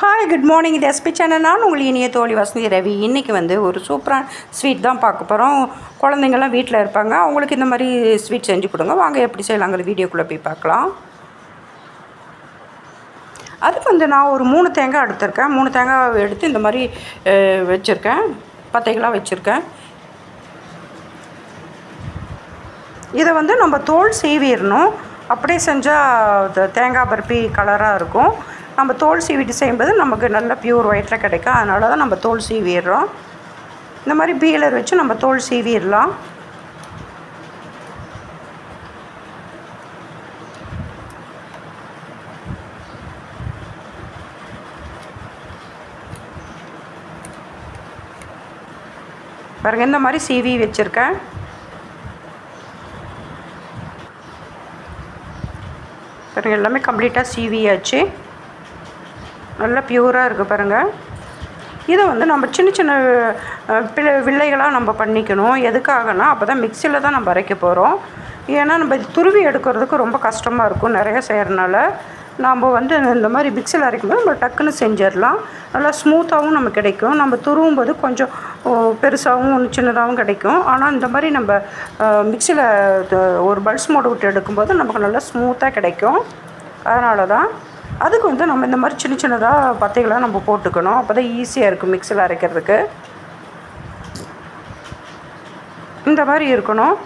Hi good morning இது SP channel நான் உங்கள் இனிய தோழி வசந்தி ரவி. இன்றைக்கி வந்து ஒரு சூப்பரான ஸ்வீட் தான் பார்க்க போகிறோம் குழந்தைங்கள்லாம் வீட்டில் இருப்பாங்க. அவங்களுக்கு இந்த மாதிரி ஸ்வீட் செஞ்சு கொடுங்க. வாங்க எப்படி செய்யலாங்கிற வீடியோக்குள்ளே போய் பார்க்கலாம். அதுக்கு வந்து நான் ஒரு மூணு தேங்காய் எடுத்திருக்கேன். மூணு தேங்காய் எடுத்து இந்த மாதிரி வச்சுருக்கேன். பத்தைகளாக வச்சுருக்கேன். இதை வந்து நம்ம தோல் சீவிடணும். அப்படியே செஞ்சால் தேங்காய் பருப்பி கலராக இருக்கும். நம்ம தோல் சீவிட்டு செய்யும்போது நமக்கு நல்ல பியூர் ஒயிட்டில் கிடைக்கும். அதனால தான் நம்ம தோல் சீவிடுறோம். இந்த மாதிரி பீலர் வச்சு நம்ம தோல் சீவிடலாம். பாருங்க இந்த மாதிரி சீவி வச்சுருக்கேன். பாருங்க எல்லாமே கம்ப்ளீட்டாக சீவியாச்சு. நல்லா பியூராக இருக்குது பாருங்கள் இதை வந்து நம்ம சின்ன சின்ன பிள்ளை வில்லைகளாக நம்ம பண்ணிக்கணும். எதுக்காகனா அப்போ தான் மிக்சியில் தான் நம்ம அரைக்க போகிறோம் ஏன்னா நம்ம இது துருவி எடுக்கிறதுக்கு ரொம்ப கஷ்டமாக இருக்கும் நிறைய செய்கிறனால நம்ம வந்து இந்த மாதிரி மிக்சியில் அரைக்கும்போது நம்ம டக்குன்னு செஞ்சிடலாம். நல்லா ஸ்மூத்தாகவும் நமக்கு கிடைக்கும். நம்ம துருவும் போது கொஞ்சம் பெருசாகவும் சின்னதாகவும் கிடைக்கும். ஆனால் இந்த மாதிரி நம்ம மிக்சியில் ஒரு பல்ஸ் மோடு விட்டு எடுக்கும்போது நமக்கு நல்லா ஸ்மூத்தாக கிடைக்கும். அதனால தான் அதுக்கு வந்து நம்ம இந்த மாதிரி சின்ன சின்னதாக பத்தைகளாக நம்ம போட்டுக்கணும். அப்போ தான் ஈஸியாக இருக்கும் மிக்சியில் அரைக்கிறதுக்கு. இந்த மாதிரி இருக்கணும்.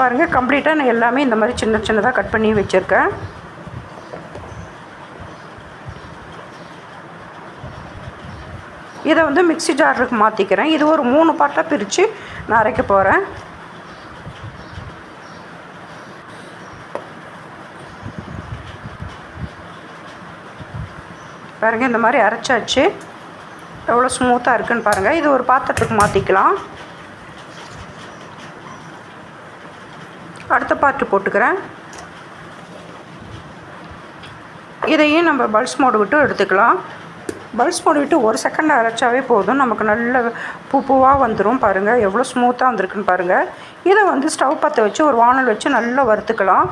பாருங்கள் கம்ப்ளீட்டாக நான் எல்லாமே இந்த மாதிரி சின்ன சின்னதாக கட் பண்ணி வச்சுருக்கேன். இதை வந்து மிக்ஸி ஜாருக்கு மாற்றிக்கிறேன் இது ஒரு மூணு பார்ட்டாக பிரித்து நான் அரைக்க போகிறேன் பாருங்கள் இந்த மாதிரி அரைச்சாச்சு. எவ்வளோ ஸ்மூத்தாக இருக்குன்னு பாருங்கள் இது ஒரு பாத்திரத்துக்கு மாற்றிக்கலாம் அடுத்த பாட்டு போட்டுக்கிறேன். இதையும் நம்ம பல்ஸ் மோடு விட்டு எடுத்துக்கலாம். பல்ஸ் மோடு விட்டு ஒரு செகண்ட் அரைச்சாவே போதும். நமக்கு நல்ல பூ பூவாக வந்துடும் பாருங்கள் எவ்வளோ ஸ்மூத்தாக வந்திருக்குன்னு பாருங்கள் இதை வந்து ஸ்டவ் பற்ற வச்சு ஒரு வானல் வச்சு நல்லா வறுத்துக்கலாம்.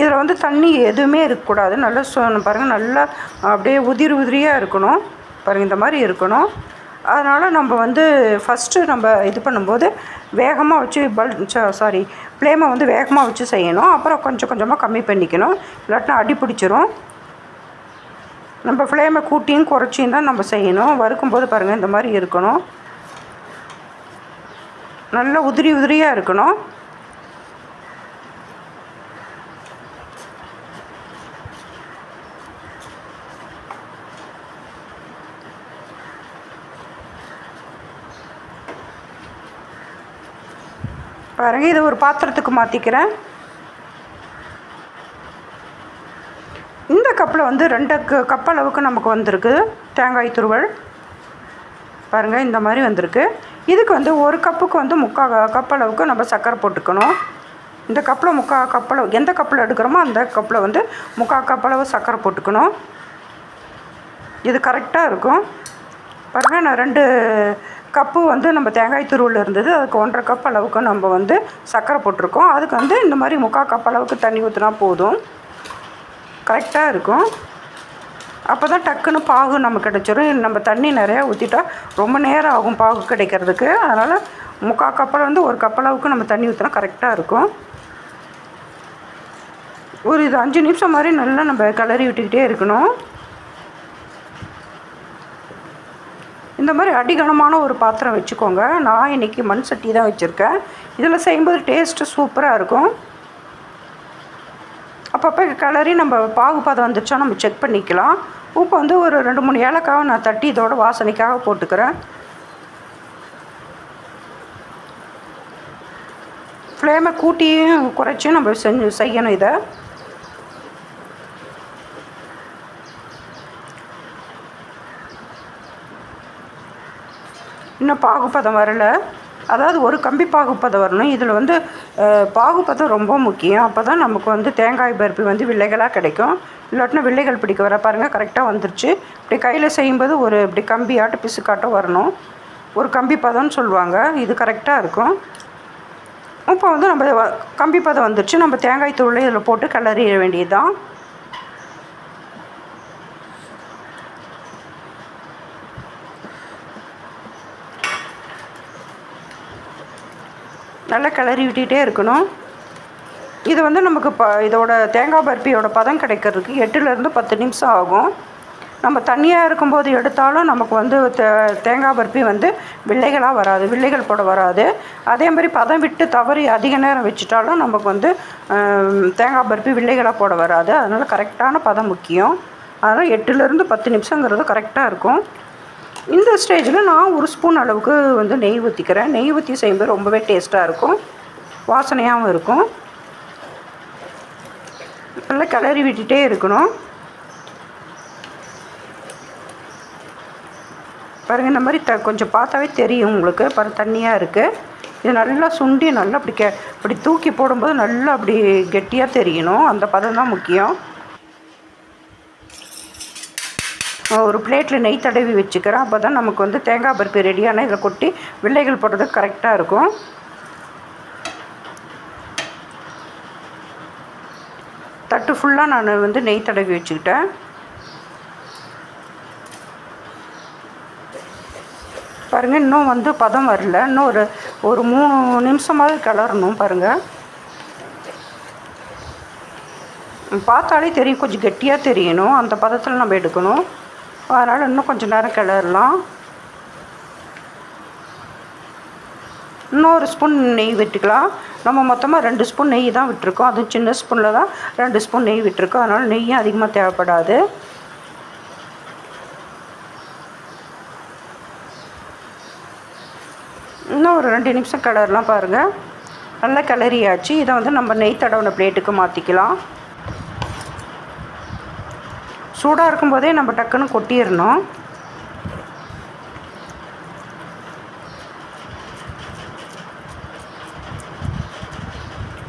இதில் வந்து தண்ணி எதுவுமே இருக்கக்கூடாது. நல்லா சொ பாருங்கள் நல்லா அப்படியே உதிரி உதிரியாக இருக்கணும். பாருங்கள் இந்த மாதிரி இருக்கணும். அதனால் நம்ம வந்து ஃபஸ்ட்டு நம்ம இது பண்ணும்போது வேகமாக வச்சு பல் சாரி ஃப்ளேமை வந்து வேகமாக வச்சு செய்யணும். அப்புறம் கொஞ்சம் கொஞ்சமாக கம்மி பண்ணிக்கணும். இல்லாட்டினா அடி பிடிச்சிரும். நம்ம ஃப்ளேமை கூட்டியும் குறைச்சியும் தான் நம்ம செய்யணும். வறுக்கும்போது பாருங்கள் இந்த மாதிரி இருக்கணும். நல்லா உதிரி உதிரியாக இருக்கணும். பாருங்கள் இது ஒரு பாத்திரத்துக்கு மாற்றிக்கிறேன் இந்த கப்பில் வந்து ரெண்டு க கப் அளவுக்கு நமக்கு வந்திருக்கு தேங்காய் துருவல். பாருங்கள் இந்த மாதிரி வந்திருக்கு. இதுக்கு வந்து ஒரு கப்புக்கு வந்து முக்கால் கப் அளவுக்கு நம்ம சர்க்கரை போட்டுக்கணும். இந்த கப்பில் முக்கால் கப்பளவு எந்த கப்பில் எடுக்கிறோமோ அந்த கப்பில் வந்து முக்கால் கப்பளவு சர்க்கரை போட்டுக்கணும். இது கரெக்டாக இருக்கும். பாருங்கள் நான் ரெண்டு கப்பு வந்து நம்ம தேங்காய் துருவில் இருந்தது. அதுக்கு ஒன்றரை கப் அளவுக்கு நம்ம வந்து சர்க்கரை போட்டிருக்கோம். அதுக்கு வந்து இந்த மாதிரி முக்கால் கப் அளவுக்கு தண்ணி ஊற்றினா போதும். கரெக்டாக இருக்கும். அப்போ தான் டக்குன்னு பாகு நமக்கு கிடச்சிரும். நம்ம தண்ணி நிறையா ஊற்றிட்டா ரொம்ப நேரம் ஆகும் பாகு கிடைக்கிறதுக்கு. அதனால் முக்கால் கப்பில் வந்து ஒரு கப் அளவுக்கு நம்ம தண்ணி ஊற்றினா கரெக்டாக இருக்கும். ஒரு இது அஞ்சு நிமிஷம் மாதிரி நல்லா நம்ம கிளறி விட்டுக்கிட்டே இருக்கணும். இந்த மாதிரி அடிகனமான ஒரு பாத்திரம் வச்சுக்கோங்க. நான் இன்றைக்கி மண் சட்டி தான் வச்சுருக்கேன். இதில் செய்யும்போது டேஸ்ட்டு சூப்பராக இருக்கும். அப்பப்போ கிளறி நம்ம பாகுபாதம் வந்துச்சா நம்ம செக் பண்ணிக்கலாம். உப்பு வந்து ஒரு ரெண்டு மூணு ஏலக்காவை நான் தட்டி இதோட வாசனைக்காக போட்டுக்கிறேன். ஃப்ளேமை கூட்டியும் குறைச்சியும் நம்ம செஞ்சு செய்யணும் இதை. இன்னும் பாகுபதம் வரல. அதாவது ஒரு கம்பி பாகுப்பதம் வரணும். இதில் வந்து பாகுபதம் பாகுப்பதம் ரொம்ப முக்கியம். அப்போ தான் நமக்கு வந்து தேங்காய் பருப்பி வந்து வில்லைகளாக கிடைக்கும். இல்லாட்டினா வில்லைகள் பிடிக்க வர பாருங்கள் கரெக்டாக வந்துருச்சு. இப்படி கையில் செய்யும்போது ஒரு இப்படி கம்பியாட்டம் பிசுக்காட்டம் வரணும். ஒரு கம்பி பதம்னு சொல்லுவாங்க. இது கரெக்டாக இருக்கும். இப்போ வந்து நம்ம வ- கம்பி பதம் வந்துருச்சு. நம்ம தேங்காய் தூளை இதில் போட்டு கிளறிட வேண்டியது தான் நல்லா கிளறி விட்டுகிட்டே இருக்கணும். இது வந்து நமக்கு ப இதோட தேங்காய் பர்ஃபியோட பதம் கிடைக்கிறதுக்கு எட்டுலேருந்து பத்து நிமிஷம் ஆகும். நம்ம தண்ணியாக இருக்கும்போது எடுத்தாலும் நமக்கு வந்து தே தேங்காய் பருப்பி வந்து வில்லைகளாக வராது வில்லைகள் போட வராது. அதே மாதிரி பதம் விட்டு தவறி அதிக நேரம் வச்சுட்டாலும் நமக்கு வந்து தேங்காய் பருப்பி வில்லைகளாக போட வராது. அதனால் கரெக்டான பதம் முக்கியம். அதனால் எட்டுலேருந்து பத்து நிமிஷங்கிறது கரெக்டாக இருக்கும். இந்த ஸ்டேஜில் நான் ஒரு ஸ்பூன் அளவுக்கு வந்து நெய் ஊற்றிக்கிறேன் நெய் ஊற்றி செய்யும்போது ரொம்பவே டேஸ்ட்டாக இருக்கும். வாசனையாகவும் இருக்கும். நல்லா கிளறி விட்டுட்டே இருக்கணும். பாருங்கள் இந்த மாதிரி த கொஞ்சம் பார்த்தாவே தெரியும் உங்களுக்கு. பாரு தண்ணியாக இருக்குது இது நல்லா சுண்டி நல்லா அப்படி கே அப்படி தூக்கி போடும்போது நல்லா அப்படி கெட்டியாக தெரியணும். அந்த பதம் தான் முக்கியம். ஒரு பிளேட்டில் நெய் தடவி வச்சுக்கிறேன். அப்போ தான் நமக்கு வந்து தேங்காய் பருப்பு ரெடியான இதை கொட்டி வில்லைகள் போடுறதுக்கு கரெக்டாக இருக்கும். தட்டு ஃபுல்லாக நான் வந்து நெய் தடவி வச்சுக்கிட்டேன். பாருங்கள் இன்னும் வந்து பதம் வரல. இன்னும் ஒரு ஒரு மூணு நிமிஷமாவது கிளறணும் பாருங்கள் பார்த்தாலே தெரியும் கொஞ்சம் கெட்டியாக தெரியணும். அந்த பதத்தில் நம்ம எடுக்கணும். அதனால் இன்னும் கொஞ்சம் நேரம் கிளறலாம். இன்னொரு ஸ்பூன் நெய் விட்டுக்கலாம். நம்ம மொத்தமாக ரெண்டு ஸ்பூன் நெய் தான் விட்டுருக்கோம். அதுவும் சின்ன ஸ்பூனில் தான் ரெண்டு ஸ்பூன் நெய் விட்டுருக்கோம். அதனால் நெய்யும் அதிகமாக தேவைப்படாது. இன்னும் ஒரு ரெண்டு நிமிஷம் கிளறலாம் பாருங்கள் நல்லா கிளறியாச்சு. இதை வந்து நம்ம நெய் தடவின பிளேட்டுக்கு மாற்றிக்கலாம் சூடாக இருக்கும்போதே நம்ம டக்குன்னு கொட்டிடணும்.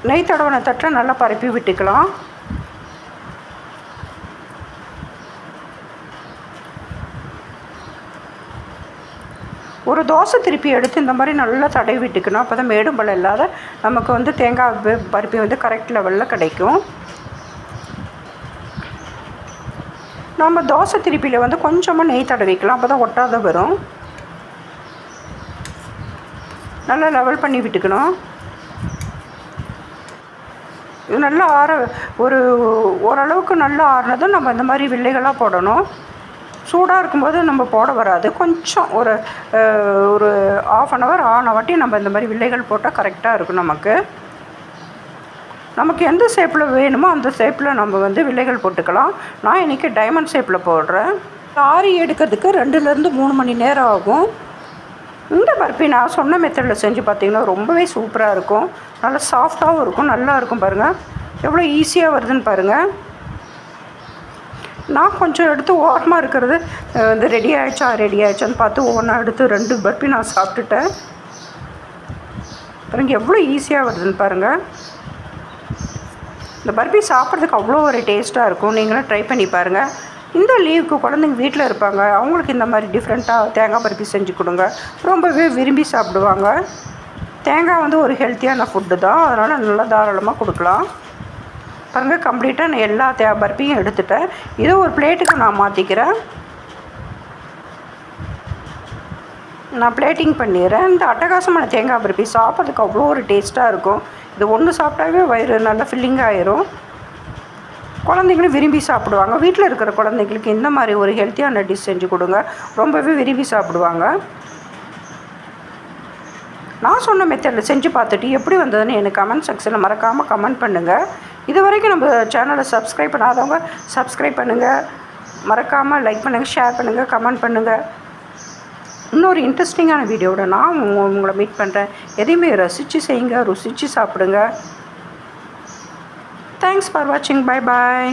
நெய் தடவனை தட்டை நல்லா பரப்பி விட்டுக்கலாம். ஒரு தோசை திருப்பி எடுத்து இந்த மாதிரி நல்லா தடவி விட்டுக்கணும். அப்போ தான் மேடும் பழம் இல்லாத நமக்கு வந்து தேங்காய் பருப்பி வந்து கரெக்ட் லெவலில் கிடைக்கும். நம்ம தோசை திருப்பியில் வந்து கொஞ்சமாக நெய் தடவிக்கலாம் அப்போ தான் ஒட்டாத வரும். நல்லா லெவல் பண்ணி விட்டுக்கணும். இது நல்லா ஆற ஒரு ஓரளவுக்கு நல்லா ஆறினதும் நம்ம இந்த மாதிரி வில்லைகளாக போடணும். சூடாக இருக்கும்போது நம்ம போட வராது. கொஞ்சம் ஒரு ஒரு ஆஃப் அன் ஹவர் ஆன வாட்டி நம்ம இந்த மாதிரி வில்லைகள் போட்டால் கரெக்டாக இருக்கும் நமக்கு. நமக்கு எந்த ஷேப்பில் வேணுமோ அந்த ஷேப்பில் நம்ம வந்து வில்லைகள் போட்டுக்கலாம். நான் இன்றைக்கி டைமண்ட் ஷேப்பில் போடுறேன். ஆரி எடுக்கிறதுக்கு ரெண்டுலேருந்து மூணு மணி நேரம் ஆகும். இந்த பருப்பி நான் சொன்ன மெத்தடில் செஞ்சு பார்த்திங்கன்னா ரொம்பவே சூப்பராக இருக்கும். நல்லா சாஃப்டாகவும் இருக்கும் நல்லா இருக்கும் பாருங்கள் எவ்வளோ ஈஸியாக வருதுன்னு பாருங்கள் நான் கொஞ்சம் எடுத்து ஓரமாக இருக்கிறது வந்து ரெடி ஆகிடுச்சா ரெடி ஆகிடுச்சான்னு பார்த்து ஒவ்வொன்றா எடுத்து ரெண்டு பர்ஃபி நான் சாப்பிட்டுட்டேன். பாருங்கள் எவ்வளோ ஈஸியாக வருதுன்னு பாருங்கள் இந்த பர்பி சாப்பிட்றதுக்கு அவ்வளோ ஒரு டேஸ்ட்டாக இருக்கும். நீங்களும் ட்ரை பண்ணி பாருங்கள் இந்த லீவுக்கு குழந்தைங்க வீட்டில் இருப்பாங்க. அவங்களுக்கு இந்த மாதிரி டிஃப்ரெண்ட்டாக தேங்காய் பருப்பி செஞ்சு கொடுங்க. ரொம்பவே விரும்பி சாப்பிடுவாங்க. தேங்காய் வந்து ஒரு ஹெல்த்தியான ஃபுட்டு தான். அதனால் நல்லா தாராளமாக கொடுக்கலாம். பாருங்கள் கம்ப்ளீட்டாக நான் எல்லா தே பருப்பியும் எடுத்துட்டேன். இதை ஒரு பிளேட்டுக்கு நான் மாற்றிக்கிறேன் நான் பிளேட்டிங் பண்ணிடுறேன். இந்த அட்டகாசமான தேங்காய் பருப்பி சாப்பிட்றதுக்கு அவ்வளோ ஒரு டேஸ்ட்டாக இருக்கும். இது ஒன்று சாப்பிட்டாவே வயிறு நல்லா ஃபில்லிங் ஆயிரும். குழந்தைங்களும் விரும்பி சாப்பிடுவாங்க. வீட்டில் இருக்கிற குழந்தைங்களுக்கு இந்த மாதிரி ஒரு ஹெல்த்தியான டிஷ் செஞ்சு கொடுங்க. ரொம்பவே விரும்பி சாப்பிடுவாங்க. நான் சொன்ன மெத்தடில் செஞ்சு பார்த்துட்டு எப்படி வந்ததுன்னு எனக்கு கமெண்ட் செக்ஷனில் மறக்காமல் கமெண்ட் பண்ணுங்கள் இது வரைக்கும் நம்ம சேனலை சப்ஸ்கிரைப் பண்ணாதவங்க சப்ஸ்கிரைப் பண்ணுங்கள் மறக்காமல் லைக் பண்ணுங்கள் ஷேர் பண்ணுங்கள் கமெண்ட் பண்ணுங்கள் இன்னொரு இன்ட்ரெஸ்டிங்கான வீடியோவோட நான் உங்களை மீட் பண்ணுறேன் எதையுமே ரசித்து செய்யுங்க ருசித்து சாப்பிடுங்க. தேங்க்ஸ் ஃபார் வாட்சிங் பாய் பாய்